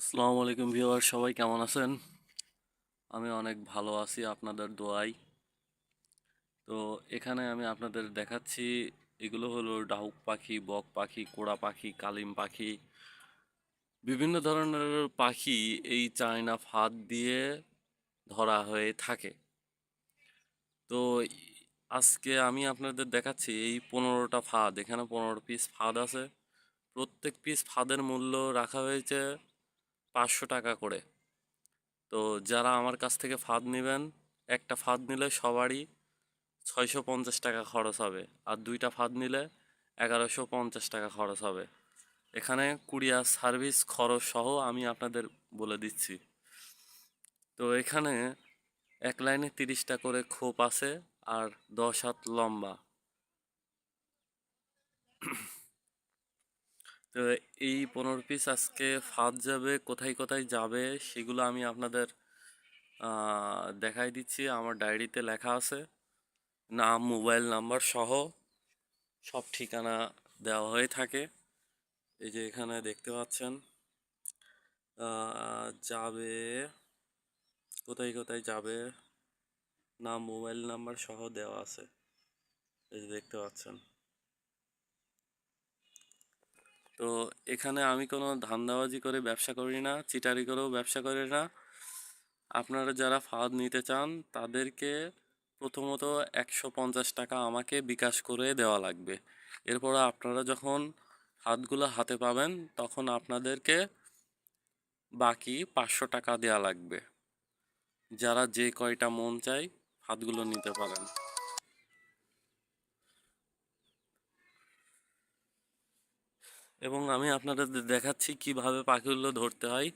আসসালামু আলাইকুম ভিউয়ার সবাই কেমন আছেন? আমি অনেক ভালো আছি আপনাদের দোয়াই তো এখানে আমি আপনাদের দেখাচ্ছি, এগুলো হলো ডাহুক পাখি, বক পাখি, কোড়া পাখি, কালিম পাখি, বিভিন্ন ধরনের পাখি এই চায়না ফাঁদ দিয়ে ধরা হয়ে থাকে। তো আজকে আমি আপনাদের দেখাচ্ছি এই পনেরোটা ফাঁদ। এখানে পনেরো পিস ফাঁদ আছে। প্রত্যেক পিস ফাঁদের মূল্য রাখা হয়েছে পাঁচশো টাকা করে। তো যারা আমার কাছ থেকে ফাঁদ নেবেন, একটা ফাঁদ নিলে সবারই ছয়শো পঞ্চাশ টাকা খরচ হবে আর দুইটা ফাঁদ নিলে এগারোশো পঞ্চাশ টাকা খরচ হবে। এখানে কুরিয়ার সার্ভিস খরচ সহ আমি আপনাদের বলে দিচ্ছি। তো এখানে এক লাইনে তিরিশটা করে খোপ আছে আর দশ হাত লম্বা। তো এই পনেরো পিস আজকে ফাঁদ যাবে, কোথায় কোথায় যাবে সেগুলো আমি আপনাদের দেখাই দিচ্ছি। আমার ডায়েরিতে লেখা আছে, নাম, মোবাইল নাম্বার সহ সব ঠিকানা দেওয়া হয়ে থাকে। এই যে এখানে দেখতে পাচ্ছেন যাবে, কোথায় কোথায় যাবে, নাম, মোবাইল নাম্বার সহ দেওয়া আছে। এই যে দেখতে পাচ্ছেন। তো এখানে আমি কোনো ধান্দাবাজি করে ব্যবসা করি না, চিটারি করেও ব্যবসা করি না। আপনারা যারা ফাঁদ নিতে চান, তাদেরকে প্রথমত একশো পঞ্চাশ টাকা আমাকে বিকাশ করে দেওয়া লাগবে। এরপর আপনারা যখন ফাঁদগুলো হাতে পাবেন, তখন আপনাদেরকে বাকি পাঁচশো টাকা দেওয়া লাগবে। যারা যে কয়টা মন চায়, ফাঁদগুলো নিতে পারেন। এবং আমি আপনাদের দেখাচ্ছি কীভাবে পাখিগুলো ধরতে হয়।